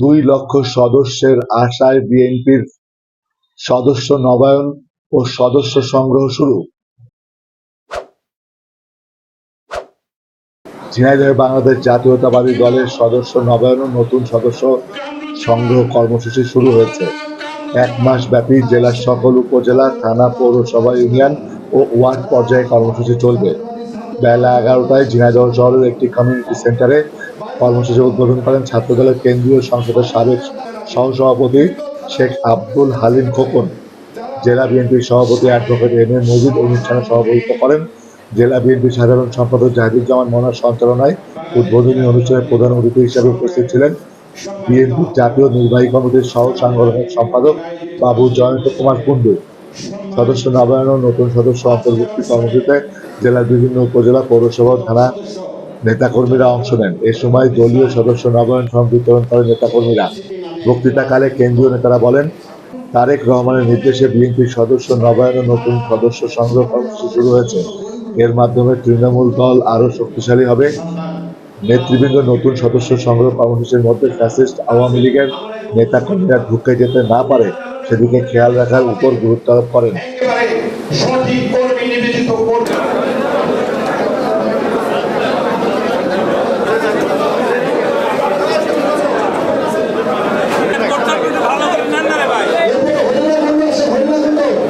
দুই লক্ষ সদস্যের আশায় বিএনপির সদস্য নবায়ন ও সদস্য সংগ্রহ শুরু। ঝিনাইদহে বাংলাদেশ জাতীয়তাবাদী দলের সদস্য নবায়ন ও নতুন সদস্য সংগ্রহ কর্মসূচি শুরু হয়েছে। এক মাস ব্যাপী জেলার সকল উপজেলা, থানা, পৌরসভা, ইউনিয়ন ও ওয়ার্ড পর্যায়ে কর্মসূচি চলবে। বেলা এগারোটায় ঝিনাইদহ শহরের একটি কমিউনিটি সেন্টারে কর্মসূচি উদ্বোধন করেন ছাত্রদলের কেন্দ্রীয় সংসদের সাবেক সহসভাপতি শেখ আব্দুল হালিম খোকন, জেলা বিএনপির সভাপতি অ্যাডভোকেট এম এ মজিদ অনুষ্ঠানে সভাপতিত্ব করেন। জেলা বিএনপির সাধারণ সম্পাদক জাহিদুজ্জামান মনার সঞ্চালনায় উদ্বোধনী অনুষ্ঠানে প্রধান অতিথি হিসেবে উপস্থিত ছিলেন বিএনপির জাতীয় নির্বাহী কমিটির সহ সাংগঠনিক সম্পাদক বাবু জয়ন্ত কুমার কুণ্ডু। সদস্য নবায়ন ও নতুন সদস্য অন্তর্ভুক্তি কর্মসূচিতে জেলার বিভিন্ন উপজেলা, পৌরসভা, থানা নেতাকর্মীরা অংশ নেন। এ সময় দলীয় সদস্য নবায়ন ফর্ম বিতরণ করেন নেতাকর্মীরা বক্তৃতাকালে কেন্দ্রীয় নেতারা বলেন, তারেক রহমানের নির্দেশে বিএনপির সদস্য নবায়ন ও নতুন সদস্য সংগ্রহ কর্মসূচি শুরু হয়েছে। এর মাধ্যমে তৃণমূল দল আরও শক্তিশালী হবে। নেতৃবৃন্দ নতুন সদস্য সংগ্রহ কর্মসূচির মধ্যে ফ্যাসিস্ট আওয়ামী লীগের নেতাকর্মীরা ঢুকে যেতে না পারে, সেদিকে খেয়াল রাখার উপর গুরুত্ব আরোপ করেন